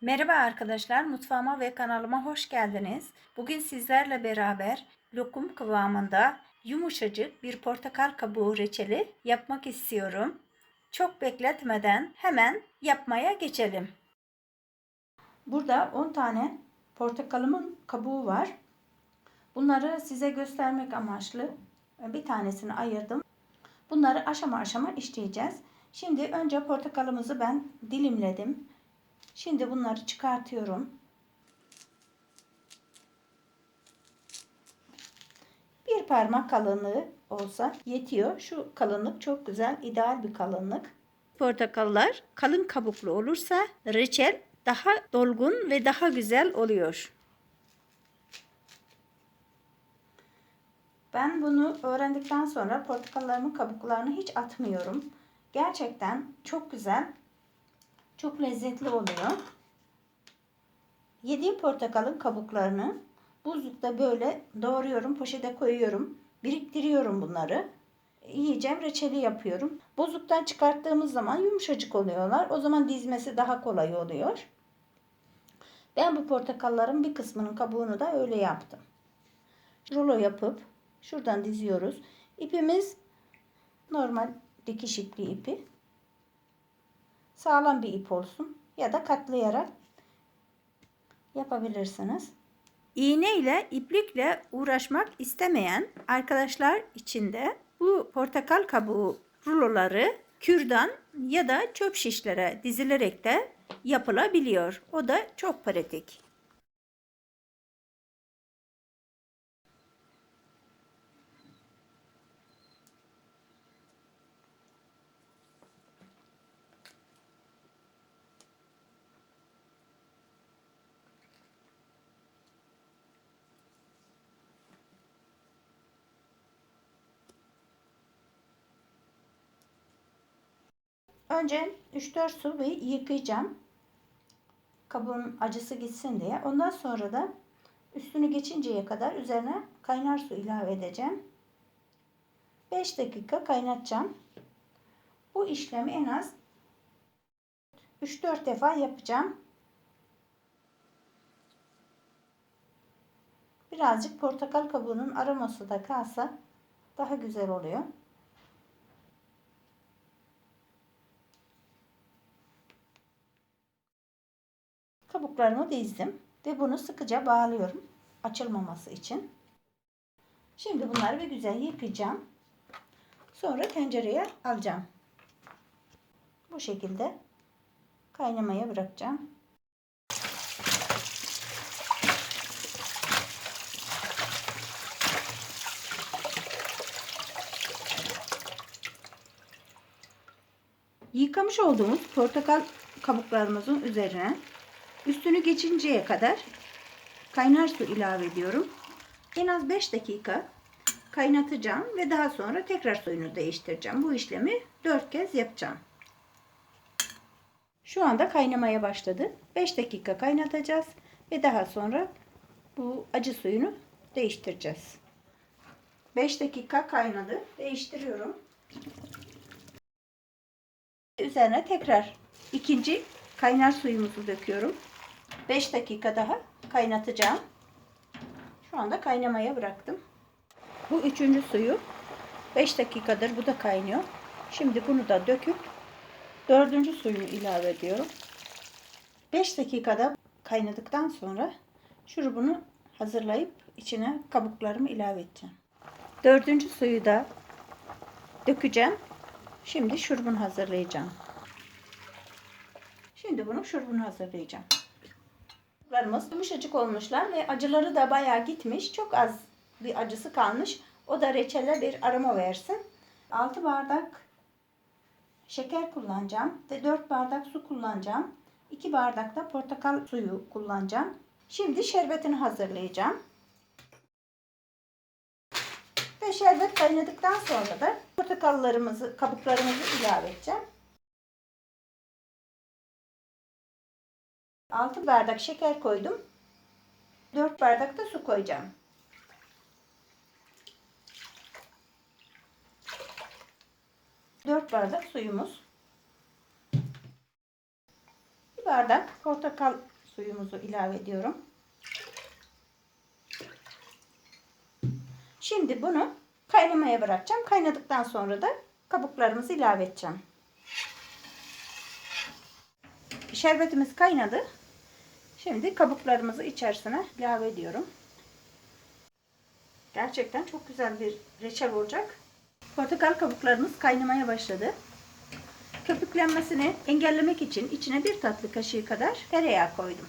Merhaba arkadaşlar, mutfağıma ve kanalıma hoş geldiniz. Bugün sizlerle beraber lokum kıvamında yumuşacık bir portakal kabuğu reçeli yapmak istiyorum. Çok bekletmeden hemen yapmaya geçelim. Burada 10 tane portakalımın kabuğu var. Bunları size göstermek amaçlı bir tanesini ayırdım. Bunları aşama aşama işleyeceğiz. Şimdi önce portakalımızı ben dilimledim. Şimdi bunları çıkartıyorum. Bir parmak kalınlığı olsa yetiyor. Şu kalınlık çok güzel, ideal bir kalınlık. Portakallar kalın kabuklu olursa reçel daha dolgun ve daha güzel oluyor. Ben bunu öğrendikten sonra portakallarımın kabuklarını hiç atmıyorum. Gerçekten çok güzel çok lezzetli oluyor. Yediğim portakalın kabuklarını buzlukta böyle doğruyorum, poşete koyuyorum. Biriktiriyorum bunları. Yiyeceğim reçeli yapıyorum. Buzluktan çıkarttığımız zaman yumuşacık oluyorlar. O zaman dizmesi daha kolay oluyor. Ben bu portakalların bir kısmının kabuğunu da öyle yaptım. Rulo yapıp şuradan diziyoruz. İpimiz normal dikiş ipli ipi sağlam bir ip olsun ya da katlayarak yapabilirsiniz. İğne ile iplikle uğraşmak istemeyen arkadaşlar için de bu portakal kabuğu ruloları kürdan ya da çöp şişlere dizilerek de yapılabiliyor. O da çok pratik. Önce 3-4 su bir yıkayacağım. Kabuğun acısı gitsin diye. Ondan sonra da üstünü geçinceye kadar üzerine kaynar su ilave edeceğim. 5 dakika kaynatacağım. Bu işlemi en az 3-4 defa yapacağım. Birazcık portakal kabuğunun aroması da kalsa daha güzel oluyor. Kabuklarımı dizdim ve bunu sıkıca bağlıyorum açılmaması için. Şimdi bunları bir güzel yıkayacağım. Sonra tencereye alacağım. Bu şekilde kaynamaya bırakacağım. Yıkamış olduğumuz portakal kabuklarımızın üzerine Üstünü geçinceye kadar kaynar su ilave ediyorum. En az 5 dakika kaynatacağım ve daha sonra tekrar suyunu değiştireceğim. Bu işlemi 4 kez yapacağım. Şu anda kaynamaya başladı. 5 dakika kaynatacağız ve daha sonra bu acı suyunu değiştireceğiz. 5 dakika kaynadı. Değiştiriyorum. Üzerine tekrar ikinci kaynar suyumuzu döküyorum. 5 dakika daha kaynatacağım. Şu anda kaynamaya bıraktım. Bu üçüncü suyu 5 dakikadır bu da kaynıyor. Şimdi bunu da döküp dördüncü suyunu ilave ediyorum. 5 dakikada kaynadıktan sonra şurubunu hazırlayıp içine kabuklarımı ilave edeceğim. Dördüncü suyu da dökeceğim. Şimdi şurubunu hazırlayacağım. Şimdi bunun şurubunu hazırlayacağım. Larımız yumuşacık olmuşlar ve acıları da bayağı gitmiş. Çok az bir acısı kalmış. O da reçele bir aroma versin. 6 bardak şeker kullanacağım ve 4 bardak su kullanacağım. 2 bardak da portakal suyu kullanacağım. Şimdi şerbetini hazırlayacağım. Ve şerbet kaynadıktan sonra da portakallarımızı, kabuklarımızı ilave edeceğim. 6 bardak şeker koydum. 4 bardak da su koyacağım. Dört bardak suyumuz. bardak portakal suyumuzu ilave ediyorum. Şimdi bunu kaynamaya bırakacağım. Kaynadıktan sonra da kabuklarımızı ilave edeceğim. Şerbetimiz kaynadı. Şimdi kabuklarımızı içerisine ilave ediyorum. Gerçekten çok güzel bir reçel olacak. Portakal kabuklarımız kaynamaya başladı. Köpüklenmesini engellemek için içine bir tatlı kaşığı kadar tereyağı koydum.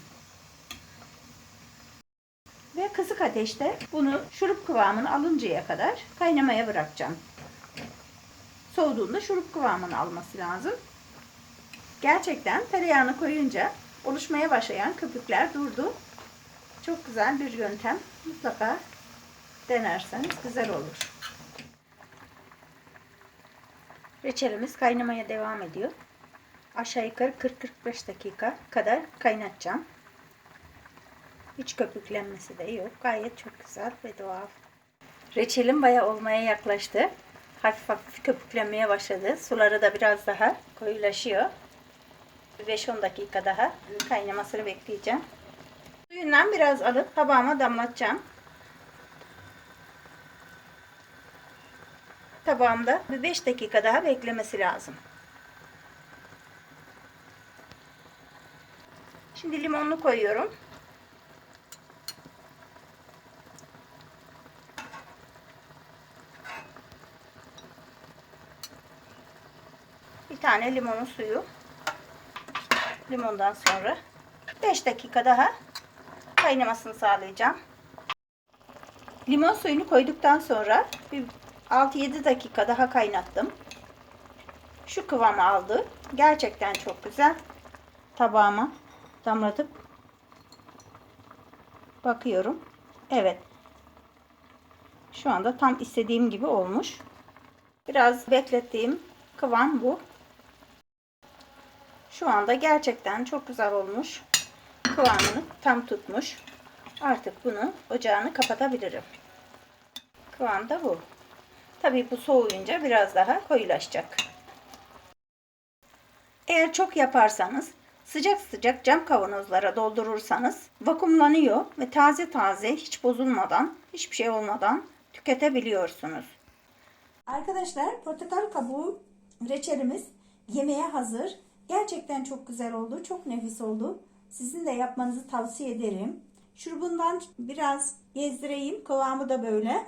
Ve kısık ateşte bunu şurup kıvamını alıncaya kadar kaynamaya bırakacağım. Soğuduğunda şurup kıvamını alması lazım. Gerçekten tereyağını koyunca oluşmaya başlayan köpükler durdu. Çok güzel bir yöntem. Mutlaka denerseniz güzel olur. Reçelimiz kaynamaya devam ediyor. Aşağı yukarı 40-45 dakika kadar kaynatacağım. Hiç köpüklenmesi de yok. Gayet çok güzel ve doğal. Reçelim baya olmaya yaklaştı. Hafif hafif köpüklenmeye başladı. Suları da biraz daha koyulaşıyor. 5-10 dakika daha kaynamasını bekleyeceğim. Suyundan biraz alıp tabağıma damlatacağım. Tabağımda bir 5 dakika daha beklemesi lazım. Şimdi limonlu koyuyorum. Bir tane limonun suyu. Limondan sonra 5 dakika daha kaynamasını sağlayacağım. Limon suyunu koyduktan sonra bir 6-7 dakika daha kaynattım. Şu kıvamı aldı. Gerçekten çok güzel. Tabağıma damlatıp bakıyorum. Evet. Şu anda tam istediğim gibi olmuş. Biraz beklettiğim kıvam bu. Şu anda gerçekten çok güzel olmuş. Kıvamını tam tutmuş. Artık bunu ocağını kapatabilirim. Kıvam da bu. Tabii bu soğuyunca biraz daha koyulaşacak. Eğer çok yaparsanız sıcak sıcak cam kavanozlara doldurursanız vakumlanıyor ve taze taze hiç bozulmadan, hiçbir şey olmadan tüketebiliyorsunuz. Arkadaşlar portakal kabuğu reçelimiz yemeğe hazır. Gerçekten çok güzel oldu. Çok nefis oldu. Sizin de yapmanızı tavsiye ederim. Şurubundan biraz gezdireyim. Kıvamı da böyle.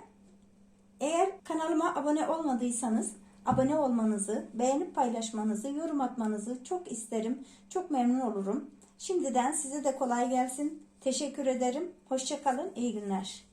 Eğer kanalıma abone olmadıysanız abone olmanızı, beğenip paylaşmanızı, yorum atmanızı çok isterim. Çok memnun olurum. Şimdiden size de kolay gelsin. Teşekkür ederim. Hoşçakalın. İyi günler.